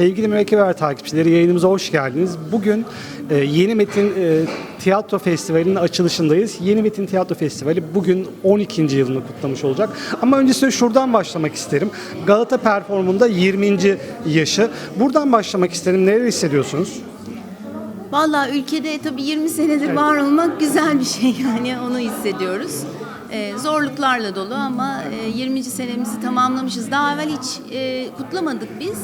Sevgili Mürekkep Haber takipçileri yayınımıza hoş geldiniz. Bugün e, Yeni Metin e, Tiyatro Festivali'nin açılışındayız. Yeni Metin Tiyatro Festivali bugün 12. yılını kutlamış olacak. Ama öncesinde şuradan başlamak isterim. Galata Perform'unda 20. yaşı. Buradan başlamak isterim. Neler hissediyorsunuz? Vallahi ülkede tabii 20 senedir var olmak güzel bir şey yani onu hissediyoruz. Ee, zorluklarla dolu ama e, 20. senemizi tamamlamışız. Daha evvel hiç e, kutlamadık biz.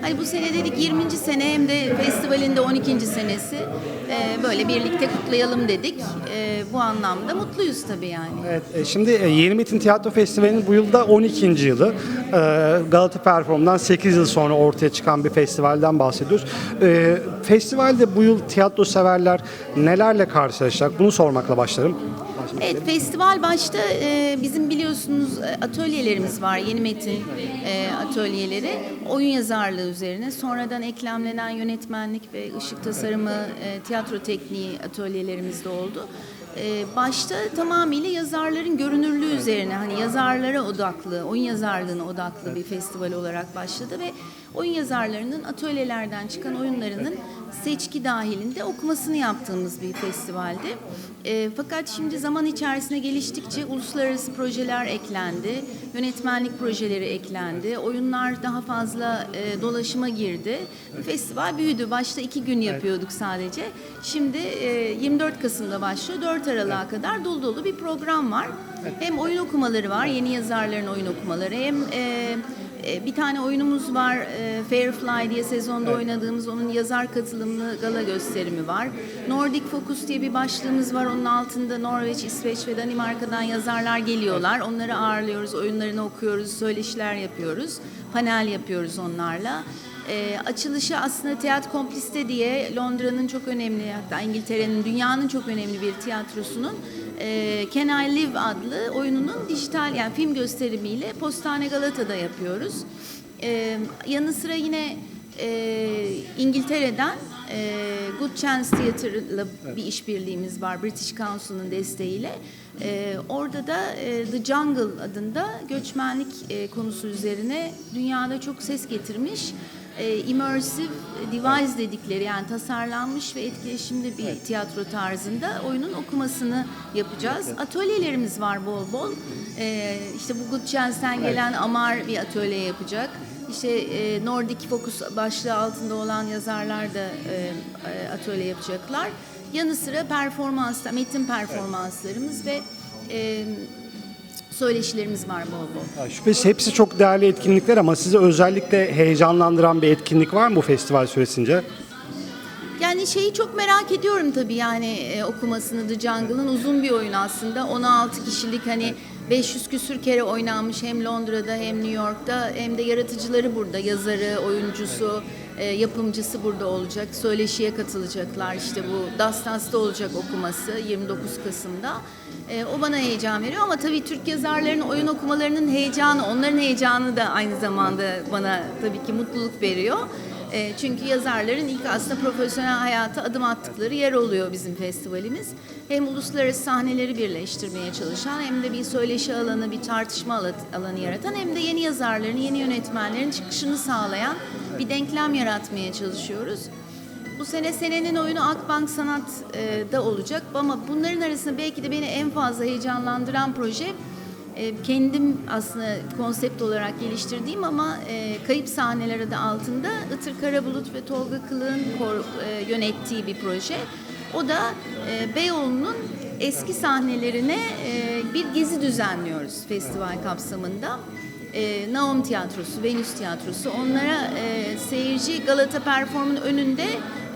Hani bu sene dedik 20. sene hem de festivalin de 12. senesi. E, böyle birlikte kutlayalım dedik. E, bu anlamda mutluyuz tabii yani. Evet, e, şimdi e, Yeni Metin Tiyatro Festivali'nin bu yılda 12. yılı. E, Galata Perform'dan 8 yıl sonra ortaya çıkan bir festivalden bahsediyoruz. E, Festivalde bu yıl tiyatro severler nelerle karşılaşacak? Bunu sormakla başlarım. Evet, festival başta e, bizim biliyorsunuz e, atölyelerimiz var, yeni metin e, atölyeleri. Oyun yazarlığı üzerine, sonradan eklemlenen yönetmenlik ve ışık tasarımı, e, tiyatro tekniği atölyelerimiz de oldu. Başta tamamıyla yazarların görünürlüğü üzerine, hani yazarlara odaklı, oyun yazarlığına odaklı bir festival olarak başladı ve oyun yazarlarının atölyelerden çıkan oyunlarının seçki dahilinde okumasını yaptığımız bir festivaldi. E, fakat şimdi zaman içerisinde geliştikçe uluslararası projeler eklendi, yönetmenlik projeleri eklendi, oyunlar daha fazla e, dolaşıma girdi. Festival büyüdü. Başta iki gün yapıyorduk sadece. Şimdi e, 24 Kasım'da başlıyor. 4 Aralık'a kadar dolu dolu bir program var. Hem oyun okumaları var, yeni yazarların oyun okumaları, hem e, bir tane oyunumuz var, e, Fairfly diye sezonda oynadığımız onun yazar katılımlı gala gösterimi var. Nordic Focus diye bir başlığımız var. Onun altında Norveç, İsveç ve Danimarka'dan yazarlar geliyorlar. Onları ağırlıyoruz, oyunlarını okuyoruz, söyleşiler yapıyoruz, panel yapıyoruz onlarla. E, açılışı aslında Tiyat Kompliste diye Londra'nın çok önemli hatta İngiltere'nin dünyanın çok önemli bir tiyatrosunun e, Can I Live adlı oyununun dijital yani film gösterimiyle Postane Galata'da yapıyoruz. E, yanı sıra yine e, İngiltere'den e, Good Chance Theatre'la bir işbirliğimiz var British Council'ın desteğiyle. E, orada da e, The Jungle adında göçmenlik e, konusu üzerine dünyada çok ses getirmiş e, immersive device dedikleri yani tasarlanmış ve etkileşimli bir tiyatro tarzında oyunun okumasını yapacağız. Atölyelerimiz var bol bol. E, işte bu Good Chance'den gelen Amar bir atölye yapacak. İşte e, Nordic Focus başlığı altında olan yazarlar da e, atölye yapacaklar. Yanı sıra performanslar, metin performanslarımız ve e, söyleşilerimiz var bol bol. Ya Şüphesiz hepsi çok değerli etkinlikler ama sizi özellikle heyecanlandıran bir etkinlik var mı bu festival süresince? Yani şeyi çok merak ediyorum tabii yani e, okumasını The Jungle'ın uzun bir oyun aslında. 16 kişilik hani 500 küsür kere oynanmış hem Londra'da hem New York'ta hem de yaratıcıları burada. Yazarı, oyuncusu, e, yapımcısı burada olacak. Söyleşiye katılacaklar. İşte bu Dastans'ta olacak okuması 29 Kasım'da. E, o bana heyecan veriyor ama tabii Türk yazarların oyun okumalarının heyecanı, onların heyecanı da aynı zamanda bana tabii ki mutluluk veriyor. E, çünkü yazarların ilk aslında profesyonel hayata adım attıkları yer oluyor bizim festivalimiz. Hem uluslararası sahneleri birleştirmeye çalışan hem de bir söyleşi alanı, bir tartışma ala- alanı yaratan hem de yeni yazarların, yeni yönetmenlerin çıkışını sağlayan bir denklem yaratmaya çalışıyoruz. Bu sene senenin oyunu Akbank Sanat'da olacak ama bunların arasında belki de beni en fazla heyecanlandıran proje e, kendim aslında konsept olarak geliştirdiğim ama e, Kayıp Sahneler adı altında Itır Karabulut ve Tolga Kılıç'ın e, yönettiği bir proje. O da e, Beyoğlu'nun eski sahnelerine bir gezi düzenliyoruz festival kapsamında. Naum Tiyatrosu, Venüs Tiyatrosu onlara seyirci Galata Perform'un önünde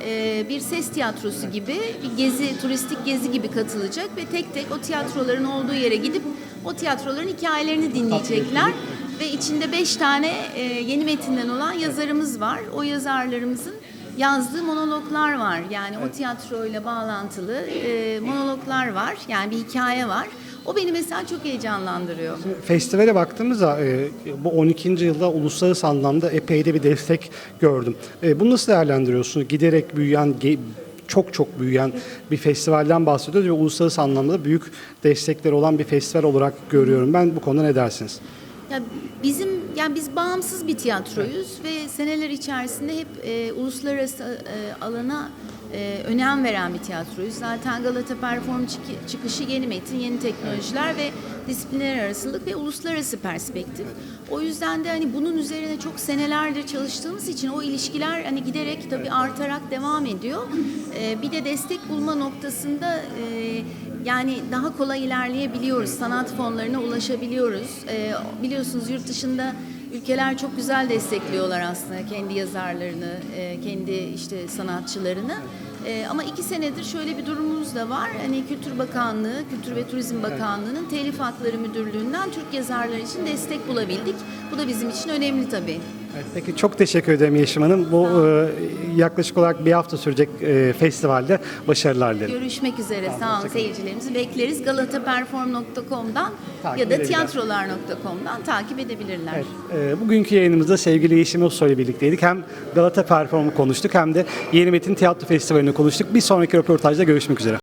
e, bir ses tiyatrosu gibi bir gezi, turistik gezi gibi katılacak ve tek tek o tiyatroların olduğu yere gidip o tiyatroların hikayelerini dinleyecekler. Ve içinde beş tane e, yeni metinden olan yazarımız var. O yazarlarımızın yazdığı monologlar var. Yani o tiyatroyla bağlantılı e, monologlar var. Yani bir hikaye var. O beni mesela çok heyecanlandırıyor. Festivale baktığımızda e, bu 12. yılda uluslararası anlamda epey de bir destek gördüm. E, bunu nasıl değerlendiriyorsunuz? Giderek büyüyen, çok çok büyüyen bir festivalden bahsediyoruz ve uluslararası anlamda da büyük destekleri olan bir festival olarak görüyorum. Ben bu konuda ne dersiniz? Ya bizim yani biz bağımsız bir tiyatroyuz ve seneler içerisinde hep e, uluslararası e, alana e, önem veren bir tiyatroyuz. Zaten Galata Perform çıkı- çıkışı yeni metin, yeni teknolojiler ve disiplinler arasılık ve uluslararası perspektif. O yüzden de hani bunun üzerine çok senelerdir çalıştığımız için o ilişkiler hani giderek tabii artarak devam ediyor. E, bir de destek bulma noktasında e, yani daha kolay ilerleyebiliyoruz. Sanat fonlarına ulaşabiliyoruz. Ee, biliyorsunuz yurt dışında ülkeler çok güzel destekliyorlar aslında kendi yazarlarını, e, kendi işte sanatçılarını. Ee, ama iki senedir şöyle bir durumumuz da var. Hani Kültür Bakanlığı, Kültür ve Turizm Bakanlığı'nın Telif Hakları Müdürlüğü'nden Türk yazarlar için destek bulabildik. Bu da bizim için önemli tabii. Evet, peki çok teşekkür ederim Yeşim Hanım. Bu e, yaklaşık olarak bir hafta sürecek e, festivalde başarılar dilerim. Görüşmek üzere. Sağ olun hoşça kalın. seyircilerimizi bekleriz. galataperform.com'dan Takip ya da edebilirler. tiyatrolar.com'dan takip edebilirler. Evet, e, bugünkü yayınımızda sevgili Yeşim Özsoy ile birlikteydik. Hem Galata Perform'u konuştuk hem de Yeni Metin Tiyatro Festivali'ni konuştuk. Bir sonraki röportajda görüşmek üzere.